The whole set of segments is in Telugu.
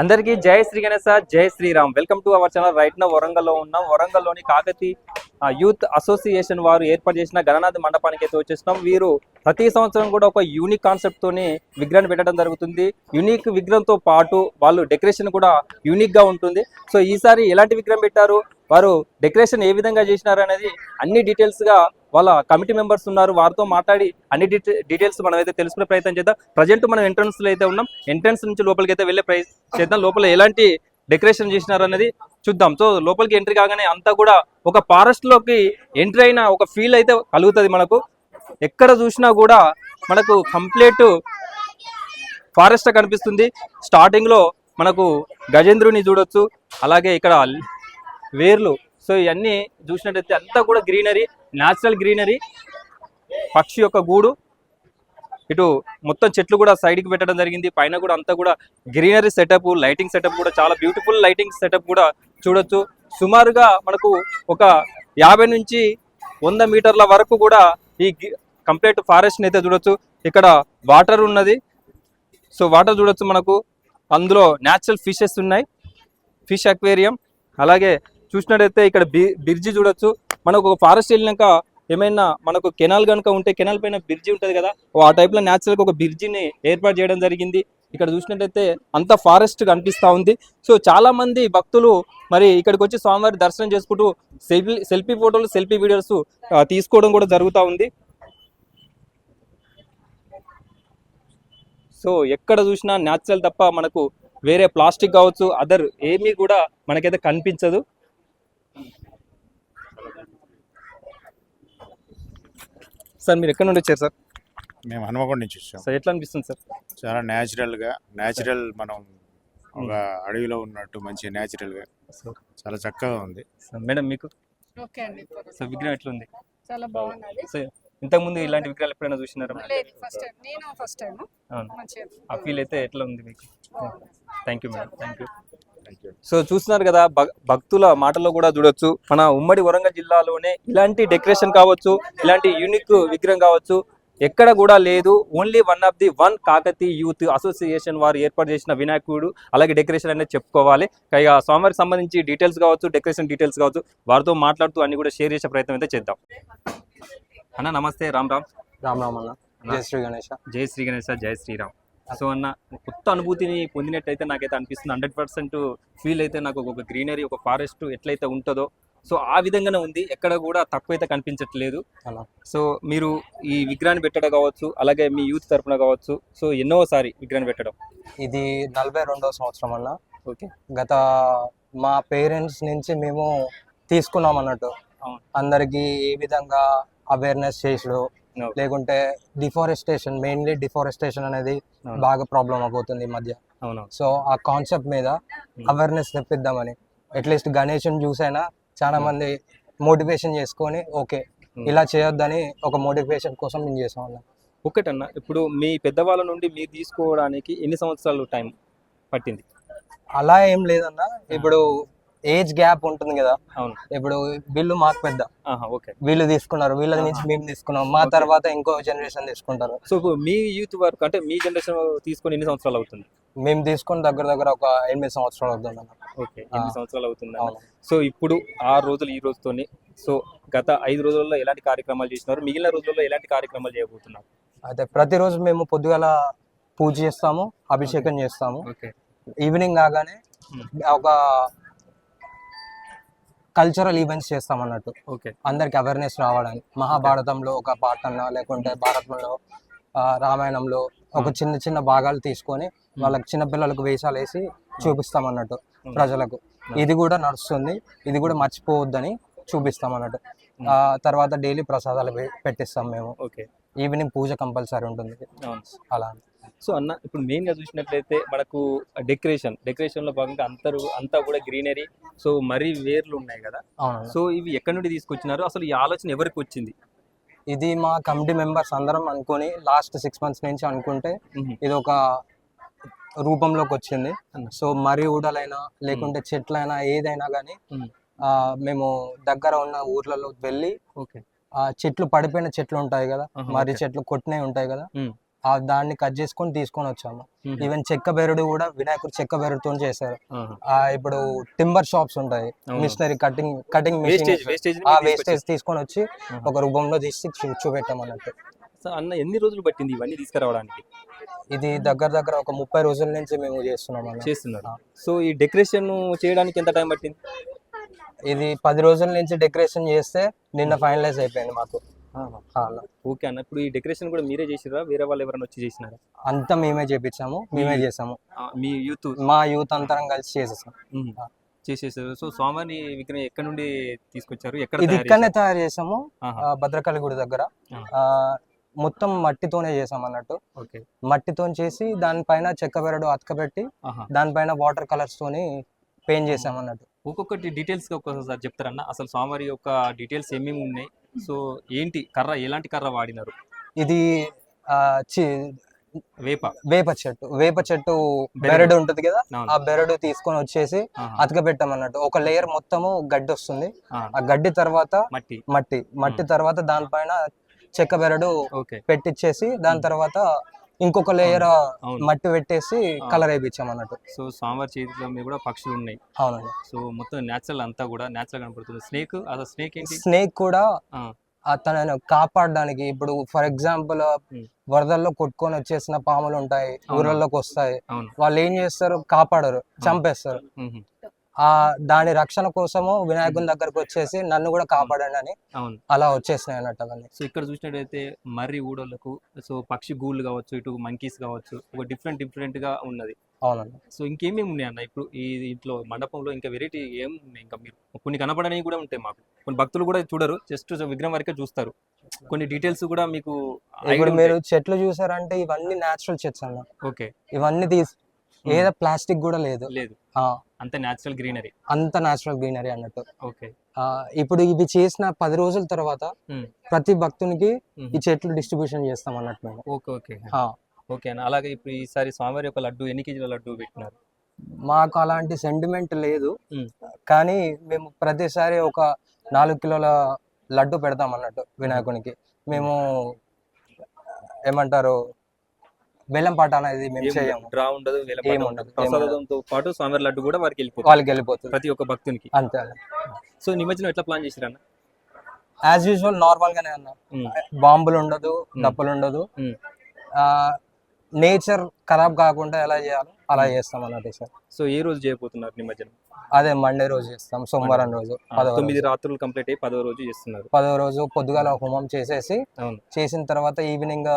అందరికీ జై శ్రీ గణేశ జై Shriram. Welcome to our channel right నా వరంగల్లో ఉన్నాం. వరంగల్లోని కాకతి యూత్ అసోసియేషన్ వారు ఏర్పాటు చేసిన గణనాథ మండపానికి అయితే వచ్చేసినాం వీరు ప్రతి సంవత్సరం కూడా ఒక యూనిక్ కాన్సెప్ట్ తోని విగ్రహాన్ని పెట్టడం జరుగుతుంది. యూనిక్ విగ్రహంతో పాటు వాళ్ళు డెకరేషన్ కూడా యూనిక్గా ఉంటుంది. సో ఈసారి ఎలాంటి విగ్రహం పెట్టారు? వారు డెకరేషన్ ఏ విధంగా చేసినారు అనేది అన్ని డీటెయిల్స్గా వాళ్ళ కమిటీ మెంబర్స్ ఉన్నారు. వారితో మాట్లాడి అన్ని డీటెయిల్స్ మనం అయితే తెలుసుకునే ప్రయత్నం చేద్దాం. ప్రజెంట్ మనం ఎంట్రన్స్లో అయితే ఉన్నాం. ఎంట్రన్స్ నుంచి లోపలికి అయితే వెళ్ళే ప్రయత్నం చేద్దాం. లోపల ఎలాంటి డెకరేషన్ చేసినారు అనేది చూద్దాం. సో లోపలికి ఎంట్రీ కాగానే అంతా కూడా ఒక ఫారెస్ట్లోకి ఎంట్రీ అయిన ఒక ఫీల్ అయితే కలుగుతుంది మనకు. ఎక్కడ చూసినా కూడా మనకు కంప్లీట్ ఫారెస్ట్ కనిపిస్తుంది. స్టార్టింగ్లో మనకు గజేంద్రుని చూడొచ్చు. అలాగే ఇక్కడ వేర్లు. సో ఇవన్నీ చూసినట్టయితే అంతా కూడా గ్రీనరీ న్యాచురల్ గ్రీనరీ. పక్షి యొక్క గూడు. ఇటు మొత్తం చెట్లు కూడా సైడ్కి కి పెట్టడం జరిగింది. పైన కూడా అంతా కూడా గ్రీనరీ సెటప్ లైటింగ్ సెటప్ కూడా చాలా బ్యూటిఫుల్ లైటింగ్ సెటప్ కూడా చూడొచ్చు. సుమారుగా మనకు ఒక యాభై నుంచి వంద మీటర్ల వరకు కూడా ఈ కంప్లీట్ ఫారెస్ట్ అయితే చూడొచ్చు. ఇక్కడ వాటర్ ఉన్నది. సో వాటర్ చూడొచ్చు మనకు. అందులో న్యాచురల్ ఫిషెస్ ఉన్నాయి. Fish aquarium. అలాగే చూసినట్టయితే ఇక్కడ బి బ్రిడ్జి చూడొచ్చు. మనకు ఒక ఫారెస్ట్ వెళ్ళినాక ఏమైనా మనకు కెనాల్ కనుక ఉంటే కెనాల్ పైన బ్రిడ్జి ఉంటుంది కదా ఓ ఆ టైప్లో న్యాచురల్గా ఒక బ్రిడ్జిని ఏర్పాటు చేయడం జరిగింది. ఇక్కడ చూసినట్టయితే అంత ఫారెస్ట్ కనిపిస్తూ ఉంది. సో చాలా మంది భక్తులు మరి ఇక్కడికి వచ్చి స్వామివారి దర్శనం చేసుకుంటూ సెల్ఫీ సెల్ఫీ ఫోటోలు సెల్ఫీ వీడియోస్ తీసుకోవడం కూడా జరుగుతూ ఉంది. సో ఎక్కడ చూసినా న్యాచురల్ తప్ప మనకు వేరే ప్లాస్టిక్ కావచ్చు అదర్ ఏమీ కూడా మనకైతే కనిపించదు. సార్ మీరు ఎక్కడ నుండి వచ్చారు సార్? మేము హనుమకొండ నుంచి వచ్చాం. సార్ ఎట్లా అనిపిస్తుంది సార్? చాలా న్యాచురల్గా న్యాచురల్ మనం ఒక అడవిలో ఉన్నట్టు మంచి న్యాచురల్గా సార్. చాలా చక్కగా ఉంది. సార్ మేడం మీకు? ఓకే అండి. సార్ విగ్రహం ఎట్లుంది? చాలా బాగున్నది సో ఇంతకుముందు ఇలాంటి విగ్రహాలు ఎప్పుడైనా చూసినారా లేదు ఫస్ట్ టైం నేను ఫస్ట్ టైం అవును. మంచిగా ఆ ఫీల్ అయితే ఎట్లా ఉంది మీకు? బాగుంది. Thank you madam thank you Thank you. So చూస్తున్నారు కదా భక్- భక్తుల మాటల్లో కూడా చూడొచ్చు. మన ఉమ్మడి వరంగల్ జిల్లాలోనే ఇలాంటి డెకరేషన్ కావచ్చు ఇలాంటి యూనిక్ విగ్రహం కావచ్చు ఎక్కడ కూడా లేదు. Only one of the one Kakatiya youth association వారు ఏర్పాటు చేసిన వినాయకుడు అలాగే డెకరేషన్ అనేది చెప్పుకోవాలి. ఇక స్వామివారికి సంబంధించి డీటెయిల్స్ కావచ్చు డెకరేషన్ డీటెయిల్స్ కావచ్చు వారితో మాట్లాడుతూ అన్ని కూడా షేర్ చేసే ప్రయత్నం అయితే చేద్దాం. అన్న నమస్తే రామ్ రామ్. రామ్ రామ్ అన్న. జై శ్రీ గణేష. జై శ్రీ గణేశ జై శ్రీరామ్. సో అన్న కొత్త అనుభూతిని పొందినట్టయితే నాకైతే అనిపిస్తుంది. హండ్రెడ్ పర్సెంట్ ఫీల్ అయితే నాకు ఒక గ్రీనరీ ఒక ఫారెస్ట్ ఎట్లయితే ఉంటుందో సో ఆ విధంగానే ఉంది. ఎక్కడ కూడా తక్కువైతే కనిపించట్లేదు. అలా. సో మీరు ఈ విగ్రహాన్ని పెట్టడం కావచ్చు అలాగే మీ యూత్ తరపున కావచ్చు సో ఎన్నోసారి విగ్రహాన్ని పెట్టడం. ఇది నలభై రెండవ సంవత్సరం అన్న. ఓకే. గత మా పేరెంట్స్ నుంచి మేము తీసుకున్నాం అన్నట్టు. అందరికి ఏ విధంగా అవేర్నెస్ చేసుడు. లేకుంటే డిఫారెస్టేషన్ మెయిన్లీ డిఫారెస్టేషన్ అనేది. బాగా ప్రాబ్లం అయిపోతుంది ఈ మధ్య. అవును. సో ఆ కాన్సెప్ట్ మీద అవేర్నెస్ తెప్పిద్దామని. అట్లీస్ట్ గణేష్ని చూసైనా చాలా మంది మోటివేషన్ చేసుకొని ఓకే Hmm. ఇలా చేయొద్దని ఒక మోటివేషన్ కోసం మేము చేసాం అన్న ఒకటన్న ఇప్పుడు మీ పెద్దవాళ్ళ నుండి మీరు తీసుకోవడానికి ఎన్ని సంవత్సరాలు టైం పట్టింది? అలా ఏం లేదన్న ఇప్పుడు ఏజ్ గ్యాప్ ఉంటుంది కదా. అవును. ఇప్పుడు వీళ్ళు మాకు పెద్ద. వీళ్ళు తీసుకున్నారు వీళ్ళ నుంచి మేము తీసుకున్నాం మా. తర్వాత ఇంకో జనరేషన్ తీసుకుంటారు. సో మీ యూత్ వరకు అంటే మీ జనరేషన్ తీసుకొని ఎన్ని సంవత్సరాలు అవుతుంది? మేము తీసుకుని దగ్గర దగ్గర ఒక ఎనిమిది సంవత్సరాలు అవుతుంది ఓకే ఎన్ని ఆ. సంవత్సరాలు అవుతుంది సో ఇప్పుడు ఆ రోజులు ఈ రోజుతోని సో గత ఐదు రోజుల్లో ఎలాంటి కార్యక్రమాలు చేసినారు? మిగిలిన రోజుల్లో ఎలాంటి కార్యక్రమాలు చేయబోతున్నారు? అయితే ప్రతిరోజు మేము పొద్దుగల పూజ చేస్తాము అభిషేకం చేస్తాము. ఓకే. ఈవినింగ్ కాగానే. ఒక కల్చరల్ ఈవెంట్స్ చేస్తాం అన్నట్టు ఓకే. అందరికి అవేర్నెస్ రావడానికి. మహాభారతంలో ఒక పాట అన్నా లేకుంటే భారతంలో రామాయణంలో ఒక చిన్న చిన్న భాగాలు తీసుకొని వాళ్ళకి చిన్న పిల్లలకు వేషాలు వేసి చూపిస్తాం అన్నట్టు ప్రజలకు. ఇది కూడా నడుస్తుంది. ఇది కూడా మర్చిపోవద్దని చూపిస్తాం అన్నట్టు ఆ తర్వాత డైలీ ప్రసాదాలు పెట్టిస్తాం మేము. ఓకే. ఈవినింగ్ పూజ కంపల్సరీ ఉంటుంది. అలా. సో అన్న ఇప్పుడు మెయిన్గా చూసినట్లయితే మనకు డెకరేషన్ డెకరేషన్లో భాగంగా అంతరు అంతా కూడా గ్రీనరీ సో మరీ వేర్లు ఉన్నాయి కదా. సో ఇవి ఎక్కడి నుండి తీసుకొచ్చినారు? అసలు ఈ ఆలోచన ఎవరికి వచ్చింది? ఇది మా కమిటీ మెంబర్స్ అందరం అనుకొని లాస్ట్ సిక్స్ మంత్స్ నుంచి అనుకుంటే ఇది ఒక రూపంలోకి వచ్చింది. సో మరి ఊడలైనా లేకుంటే చెట్లైనా ఏదైనా కానీ. మేము. దగ్గర ఉన్న ఊర్లలో వెళ్ళి చెట్లు పడిపోయిన చెట్లు ఉంటాయి కదా. మర్రి okay. చెట్లు కొట్టినవి ఉంటాయి కదా. ఆ దాన్ని కట్ చేసుకొని తీసుకొని వచ్చాము. ఈవెన్ చెక్క బెరడు కూడా వినాయకుడు చెక్క బెరడుతో చేశారు. ఆ ఇప్పుడు టింబర్ షాప్స్ ఉంటాయి. మిషనరీ కటింగ్ కటింగ్ ఆ వేస్టేజ్ తీసుకొని వచ్చి ఒక రూపంలో తీసి చూ- చూపెట్టాం అన్నట్టు. అన్న ఎన్ని రోజులు పట్టింది ఇవన్నీ తీసుకురావడానికి? ఇది దగ్గర దగ్గర ఒక ముప్పై రోజుల నుంచి మేము చేస్తున్నాం చేస్తున్నారు. సో ఈ డెకరేషన్ చేయడానికి ఎంత టైం పట్టింది? ఇది పది రోజుల నుంచి డెకరేషన్ చేస్తే నిన్న ఫైనలైజ్ అయిపోయింది మాకు. ఓకే అన్న. ఇప్పుడు ఈ డెకరేషన్ కూడా మీరే చేసిరా వేరే వాళ్ళు ఎవరైనా వచ్చి చేసినారా? అంతా మేమే చేపించాము. మేమే చేసాము. మీ యూత్. మా యూత్ అంతరం కలిసి చేసేసాం. చేసేసారు. సో స్వామిని విగ్రహం ఎక్కడ నుండి తీసుకొచ్చారు? ఎక్కడ ఇది తయారు ఇక్కడనే తయారు చేసాము. భద్రకాళి గుడి దగ్గర. మొత్తం మట్టితోనే చేసాం అన్నట్టు. ఓకే. మట్టితో చేసి దానిపైన చెక్క బెరడు అతకబెట్టి. దానిపైన వాటర్ కలర్స్ తోని పెయింట్ చేసాం అన్నట్టు. ఒక్కొక్కటి డీటెయిల్స్ ఒక్కొక్కసారి చెప్తారన్న. అసలు స్వామివారి యొక్క డీటెయిల్స్ ఏమేమి ఉన్నాయి? సో ఏంటి కర్ర? ఎలాంటి కర్ర వాడినారు? ఇది వేప. వేప చెట్టు. వేప చెట్టు బెరడు. ఉంటది కదా. ఆ బెరడు తీసుకొని వచ్చేసి ఆహా, అతకబెట్టాం అన్నట్టు ఒక లేయర్ మొత్తము గడ్డి వస్తుంది. ఆ, గడ్డి తర్వాత మట్టి. మట్టి. మట్టి తర్వాత దానిపైన చెక్క బెరడు ఓకే. పెట్టించేసి దాని తర్వాత ఇంకొక లేయర్ మట్టి పెట్టేసి. కలర్ వేయించాం అన్నట్టు. సో స్వామివారి చేతిలో మీద కూడా పక్షులు ఉన్నాయి. అవునండి. సో మొత్తం నేచురల్ అంతా కూడా నేచురల్ కనపడుతుంది. స్నేక్ అసలు స్నేక్ ఏంటి? స్నేక్ కూడా తనను కాపాడడానికి ఇప్పుడు ఫర్ ఎగ్జాంపుల్. వరదల్లో కొట్టుకొని వచ్చేసిన పాములు ఉంటాయి. ఊరల్లోకి వస్తాయి. వాళ్ళు ఏం చేస్తారు? కాపాడరు చంపేస్తారు. ఆ దాని రక్షణ కోసము వినాయకుని దగ్గరకు వచ్చేసి నన్ను కూడా కాపాడండి అని అవును. అలా వచ్చేసినాయి అన్నట్టు అవన్నీ. సో ఇక్కడ చూసినట్టయితే మర్రి ఊడలకు సో పక్షి గూళ్ళు కావచ్చు ఇటు మంకీస్ కావచ్చు ఒక డిఫరెంట్ డిఫరెంట్గా ఉన్నది. అవునండి సో ఇంకేమేమి ఉన్నాయి అన్న? ఇప్పుడు ఈ ఇంట్లో మండపంలో ఇంకా వెరైటీ ఏం ఉన్నాయి? ఇంకా మీరు కొన్ని కనపడనివి కూడా ఉంటాయి మాకు. కొన్ని భక్తులు కూడా చూడరు జస్ట్ విగ్రహం వరకే చూస్తారు. కొన్ని డీటెయిల్స్ కూడా మీకు ఇప్పుడు మీరు చెట్లు చూసారంటే ఇవన్నీ నేచురల్ చెట్స్ అన్న. ఓకే. ఇవన్నీ తీసి ఏదో ప్లాస్టిక్ కూడా లేదు. లేదు. అంత న్యాచురల్ గ్రీనరీ అంత నేచురల్ గ్రీనరీ అన్నట్టు. ఓకే ఇప్పుడు ఇవి చేసిన పది రోజుల తర్వాత Hmm. ప్రతి భక్తునికి Hmm. ఈ చెట్లు డిస్ట్రిబ్యూషన్ చేస్తాం అన్నట్టు మేము. ఓకే ఓకే ఓకే అన్న అలాగే ఇప్పుడు ఈసారి స్వామివారి యొక్క లడ్డు ఎన్ని కేజీల లడ్డు పెట్టినారు? మాకు అలాంటి సెంటిమెంట్ లేదు. Hmm. కానీ మేము ప్రతిసారి ఒక నాలుగు కిలోల లడ్డు పెడతాం అన్నట్టు వినాయకునికి. మేము ఏమంటారు బెల్లం పాట అనేది మేము చేయము డ్రా ఉండదు పాట ఉండదు, ప్రసాదంతో పాటు స్వామివారి లడ్డు కూడా వారికి వెళ్ళిపోతుంది. వాళ్ళకి వెళ్ళిపోతుంది. ప్రతి ఒక్క భక్తునికి. అంతే సో నిమజ్జనం ఎట్లా ప్లాన్ చేసిరన్న యాజ్ యూజువల్ నార్మల్ గానే అన్న. బాంబులు ఉండదు డప్పులు ఉండదు. నేచర్ ఖరాబ్ కాకుండా ఎలా చేయాలో అలా చేస్తాం అన్నట్టు సార్ సో ఏ రోజు చేయబోతున్నారు నిమజ్జనం అదే మండే రోజు చేస్తాం సోమవారం రోజు తొమ్మిది. రాత్రులు కంప్లీట్ అయ్యి పదో రోజు చేస్తున్నారు. పదవ రోజు పొద్దుగాల హోమం చేసేసి చేసిన తర్వాత ఈవినింగ్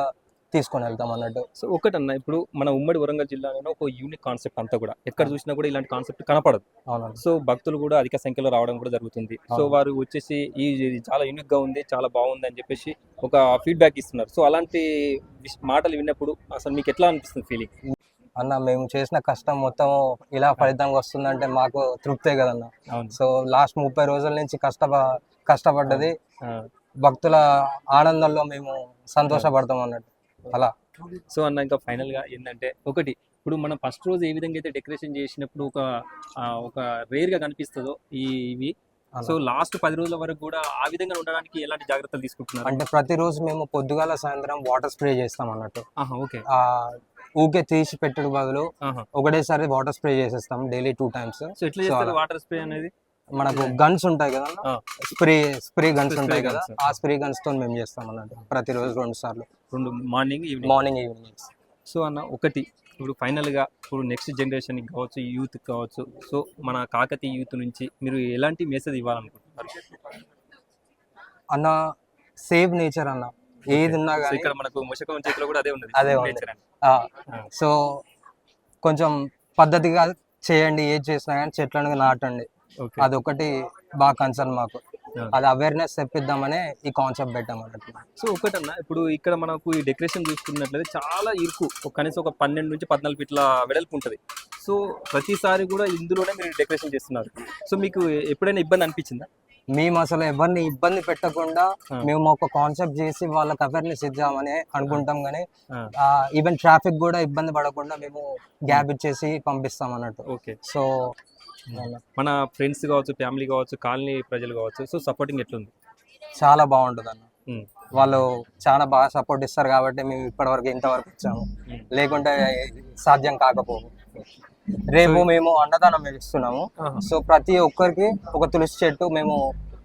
తీసుకొని వెళ్తాం అన్నట్టు. సో ఒకటన్నా ఇప్పుడు మన ఉమ్మడి వరంగల్ జిల్లాలో ఒక యూనిక్ కాన్సెప్ట్ అంతా కూడా. ఎక్కడ చూసినా కూడా ఇలాంటి కాన్సెప్ట్ కనపడదు. అవునండి. సో భక్తులు కూడా అధిక సంఖ్యలో రావడం కూడా జరుగుతుంది. సో. వారు వచ్చేసి ఈ ఇది చాలా యూనిక్గా ఉంది చాలా బాగుంది అని చెప్పేసి ఒక ఫీడ్బ్యాక్ ఇస్తున్నారు. సో అలాంటి విష్- మాటలు విన్నప్పుడు అసలు మీకు ఎట్లా అనిపిస్తుంది ఫీలింగ్ అన్న మేము చేసిన కష్టం మొత్తం ఇలా ఫలితంగా వస్తుందంటే మాకు తృప్తే కదన్న. సో లాస్ట్ ముప్పై రోజుల నుంచి కష్ట కష్టపడ్డది. భక్తుల ఆనందంలో మేము సంతోషపడతాం అన్నట్టు. అలా. సో అన్న ఇంకా ఫైనల్గా ఏంటంటే ఒకటి ఇప్పుడు మనం ఫస్ట్ రోజు ఏ విధంగా అయితే డెకరేషన్ చేసినప్పుడు ఒక ఒక రేర్గా కనిపిస్తుందో ఈ ఇవి. సో లాస్ట్ పది రోజుల వరకు కూడా ఆ విధంగా ఉండడానికి ఎలాంటి జాగ్రత్తలు తీసుకుంటున్నారు? అంటే ప్రతిరోజు మేము పొద్దుగాల సాయంత్రం వాటర్ స్ప్రే చేస్తాం అన్నట్టు. ఓకే. ఆ ఊకే తీసి పెట్టడం బదులు ఒకటేసారి వాటర్ స్ప్రే చేసేస్తాం డైలీ టూ టైమ్స్. సో ఎట్లా వాటర్ స్ప్రే అనేది? మనకు గన్స్ ఉంటాయి కదా. స్ప్రే స్ప్రే గన్స్ ఉంటాయి కదా. ఆ స్ప్రే గన్స్తో మేము చేస్తాం అన్నట్టు. ప్రతిరోజు రెండు సార్లు. రెండు morning evening morning evening so అన్న ఒకటి ఇప్పుడు ఫైనల్గా ఇప్పుడు నెక్స్ట్ జనరేషన్ కావచ్చు యూత్ కావచ్చు సో మన కాకతీయ యూత్ నుంచి మీరు ఎలాంటి మెసేజ్ ఇవ్వాలనుకుంటున్నారు? అన్న సేవ్ నేచర్ అన్న. ఏది ఉన్నా కానీ ఇక్కడ మనకు ముషకం చేతిలో కూడా అదే అదే ఉంది. ఆ. సో కొంచెం పద్ధతిగా చేయండి ఏది చేసినా కానీ చెట్లను నాటండి. ఓకే. అదొకటి బాగా కన్సర్న్ మాకు. అది అవేర్నెస్ తెప్పిద్దామనే ఈ కాన్సెప్ట్ పెట్టాం అన్నట్టు. సో ఒకటన్నా ఇప్పుడు ఇక్కడ మనకు ఈ డెకరేషన్ చూసుకున్నట్లయితే చాలా ఇరుకు. కనీసం ఒక పన్నెండు నుంచి పద్నాలుగు ఫీట్ల వెడల్పు ఉంటుంది. సో ప్రతిసారి కూడా ఇందులోనే మీరు డెకరేషన్ చేస్తున్నారు. సో మీకు ఎప్పుడైనా ఇబ్బంది అనిపించిందా? మేము అసలు ఎవరిని ఇబ్బంది పెట్టకుండా. మేము ఒక కాన్సెప్ట్ చేసి వాళ్ళకి అవేర్నెస్ ఇద్దామని అనుకుంటాం కానీ ఈవెన్ ట్రాఫిక్ కూడా ఇబ్బంది పడకుండా మేము గ్యాప్ ఇచ్చేసి పంపిస్తాం అన్నట్టు. ఓకే. సో మన ఫ్రెండ్స్ కావచ్చు ఫ్యామిలీ కావచ్చు కాలనీ ప్రజలు కావచ్చు సో సపోర్టింగ్ ఎట్లుంది చాలా బాగుంటుంది అన్న. వాళ్ళు చాలా బాగా సపోర్ట్ ఇస్తారు కాబట్టి మేము ఇప్పటివరకు ఇంతవరకు వచ్చాము. లేకుంటే సాధ్యం కాకపోవు రేపు మేము అన్నదానం ఇస్తున్నాము. సో ప్రతి ఒక్కరికి ఒక తులసి చెట్టు మేము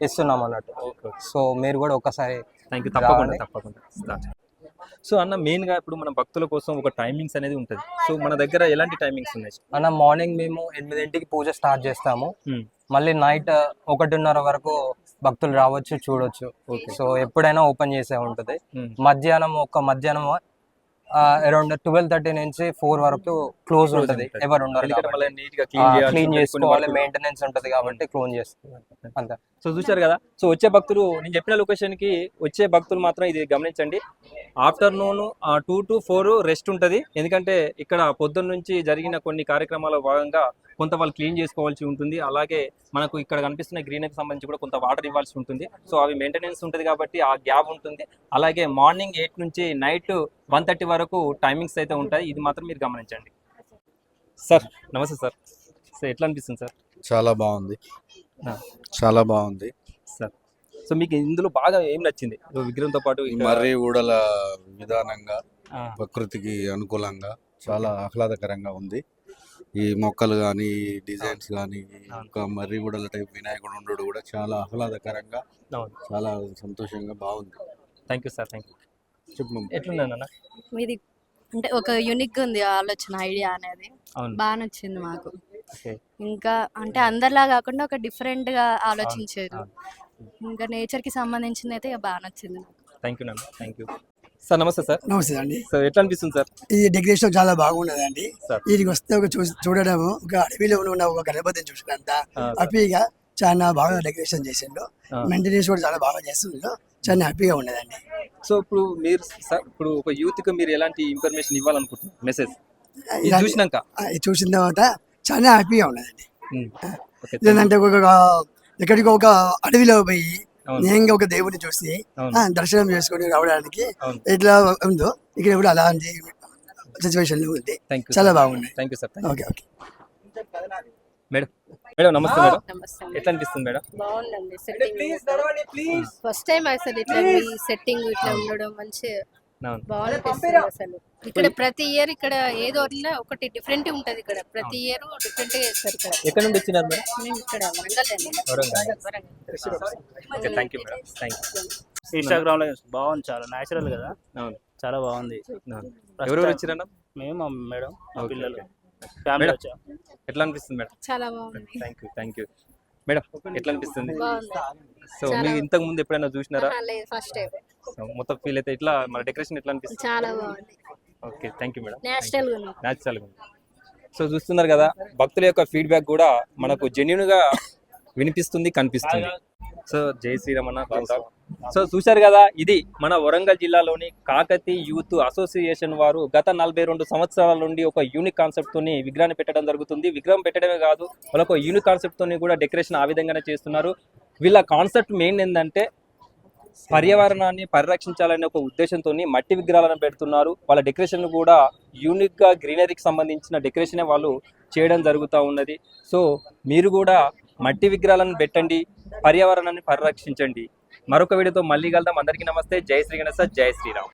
ఇస్తున్నాం అన్నట్టు సో మీరు కూడా ఒక్కసారి థ్యాంక్ యూ తప్పకుండా. తప్పకుండా. సో అన్న మెయిన్గా ఇప్పుడు మన భక్తుల కోసం ఒక టైమింగ్స్ అనేది ఉంటుంది. సో మన దగ్గర ఎలాంటి టైమింగ్స్ ఉన్నాయి? అన్న మార్నింగ్ మేము ఎనిమిదింటికి పూజ స్టార్ట్ చేస్తాము. మళ్ళీ నైట్ ఒకటిన్నర వరకు భక్తులు రావచ్చు చూడొచ్చు. ఓకే. సో ఎప్పుడైనా ఓపెన్ చేసే ఉంటుంది. మధ్యాహ్నం ఒక మధ్యాహ్నం అరౌండ్ ట్వెల్వ్ థర్టీ నుంచి ఫోర్ వరకు క్లోజ్ ఉంటుంది. ఎవరు ఉండరు క్లీన్ చేసుకోవాలి మెయింటెనెన్స్ ఉంటుంది కాబట్టి క్లోజ్ చేస్తుంది అంతే. సో చూశారు కదా? సో వచ్చే భక్తులు నేను చెప్పిన లొకేషన్కి వచ్చే భక్తులు మాత్రం ఇది గమనించండి. Afternoon two to four rest ఉంటుంది. ఎందుకంటే ఇక్కడ పొద్దున్న నుంచి జరిగిన కొన్ని కార్యక్రమాల భాగంగా కొంత వాళ్ళు క్లీన్ చేసుకోవాల్సి ఉంటుంది. అలాగే మనకు ఇక్కడ కనిపిస్తున్న గ్రీనరీకి సంబంధించి కూడా కొంత వాటర్ ఇవ్వాల్సి ఉంటుంది. సో అవి మెయింటెనెన్స్ ఉంటుంది కాబట్టి ఆ గ్యాప్ ఉంటుంది. అలాగే మార్నింగ్ ఎయిట్ నుంచి నైట్ వన్ థర్టీ వరకు టైమింగ్స్ అయితే ఉంటాయి. ఇది మాత్రం మీరు గమనించండి. సార్ నమస్తే సార్ సార్ ఎట్లా అనిపిస్తుంది సార్ చాలా బాగుంది. చాలా బాగుంది. సార్ సో మీకు ఇందులో బాగా ఏం నచ్చింది? విగ్రహంతో పాటు మర్రి ఊడల విధానంగా ప్రకృతికి అనుకూలంగా చాలా ఆహ్లాదకరంగా ఉంది. ఈ మొక్కలు కానీ డిజైన్స్ కానీ ఒక మర్రి ఊడల టైప్ వినాయకుడు ఉండడు కూడా చాలా ఆహ్లాదకరంగా చాలా సంతోషంగా బాగుంది. Thank you sir thank you చెప్పు మీది అంటే ఒక యూనిక్ ఉంది ఆలోచన ఐడియా అనేది. అవును. బాగా నచ్చింది మాకు. ఇంకా అంటే అందరిలా కాకుండా ఒక డిఫరెంట్గా ఆలోచించారు. ఇంకా నేచర్కి సంబంధించింది అయితే ఇక బాగా నచ్చింది థ్యాంక్ యూ నాన్న థ్యాంక్ యూ సార్ నమస్తే సార్. నమస్తే అండి. సో ఎట్లా అనిపిస్తుంది సార్? ఇది డెకరేషన్ చాలా బాగున్నదండి సార్. ఇది వస్తే ఒక చూడడం ఒక అడవిలో ఉన్న ఒక గణపతిని చూసినంత సార్. హ్యాపీగా చాలా బాగా డెకరేషన్ చేసిండు. మెయింటెనెన్స్ కూడా చాలా బాగా చేస్తుండ్రు చాలా హ్యాపీగా ఉన్నదండి సో ఇప్పుడు మీరు సార్ ఇప్పుడు ఒక యూత్కి మీరు ఎలాంటి ఇన్ఫర్మేషన్ ఇవ్వాలనుకుంటున్నారు? మెసేజ్ చూసినాక. చూసిన తర్వాత చాలా హ్యాపీగా ఉన్నదండి. ఏంటంటే ఒక ఎక్కడికి ఒక అడవిలో పోయి నేంగా ఒక దేవుడిని చూసి దర్శనం చేసుకొని రావడానికి. ఎట్లా ఉందో ఇక్కడ కూడా అలాంటి సిచ్యువేషన్ ఉంది. థ్యాంక్ యూ చాలా బాగున్నాయి. Thank you sir okay okay madam madam నమస్తే మేడం. నమస్తే ఎట్లా అనిపిస్తుంది మేడం? బాగుందండి సెట్టింగ్ ఫస్ట్ టైం అసలు ఇట్లా సెట్టింగ్ ఇట్లా ఉండడం మంచి బాగుంది అసలు. ఇక్కడ ప్రతి ఇయర్ ఇక్కడ ఏదో ఒకటి ఒకటి డిఫరెంట్ ఉంటది ఇక్కడ. ప్రతి ఇయర్ డిఫరెంట్గా చేస్తారు ఇక్కడ. ఎక్కడ నుండి వచ్చినారు మేడం ఇక్కడ Warangal. Thank you madam thank you ఇన్స్టాగ్రామ్లో బాగుంది చాలా. న్యాచురల్ కదా? అవును. చాలా బాగుంది. ఎవరెవరు వచ్చిరన్నా మేము మా మేడం మా పిల్లలు. ఫ్యామిలీ. వచ్చాం. ఎట్లా అనిపిస్తుంది మేడం? చాలా బాగుంది. Thank you thank you madam ఎట్లా అనిపిస్తుంది? బాగుంది. సో మీరు ఇంతకు ముందు ఎప్పుడైనా చూసినారా? లేదు ఫస్ట్ టైం సో మొత్తం ఫీల్ అయితే ఇట్లా మన డెకరేషన్ ఎట్లా అనిపిస్తుంది? చాలా బాగుంది. ఓకే థ్యాంక్ యూ మేడం ఉంది. న్యాచురల్ సో చూస్తున్నారు కదా భక్తుల యొక్క ఫీడ్బ్యాక్ కూడా మనకు జెన్యున్గా వినిపిస్తుంది కనిపిస్తుంది. సో జై శ్రీరామ్ అన్న contact. సో చూశారు కదా ఇది మన వరంగల్ జిల్లాలోని కాకతి యూత్ అసోసియేషన్ వారు గత నలభై రెండు సంవత్సరాల నుండి ఒక యూనిక్ కాన్సెప్ట్ తోని విగ్రహాన్ని పెట్టడం జరుగుతుంది. విగ్రహం పెట్టడమే కాదు వాళ్ళ ఒక యూనిక్ కాన్సెప్ట్ తోని కూడా డెకరేషన్ ఆ విధంగానే చేస్తున్నారు. వీళ్ళ కాన్సెప్ట్ మెయిన్ ఏంటంటే పర్యావరణాన్ని పరిరక్షించాలనే ఒక ఉద్దేశంతో మట్టి విగ్రహాలను పెడుతున్నారు. వాళ్ళ డెకరేషన్ కూడా యూనిక్గా గ్రీనరీకి సంబంధించిన డెకరేషనే వాళ్ళు చేయడం జరుగుతూ ఉన్నది. సో మీరు కూడా మట్టి విగ్రహాలను పెట్టండి పర్యావరణాన్ని పరిరక్షించండి. మరొక వీడియోతో మళ్ళీ కలుద్దాం. అందరికీ నమస్తే. జై శ్రీ గణేశ జై శ్రీరామ్.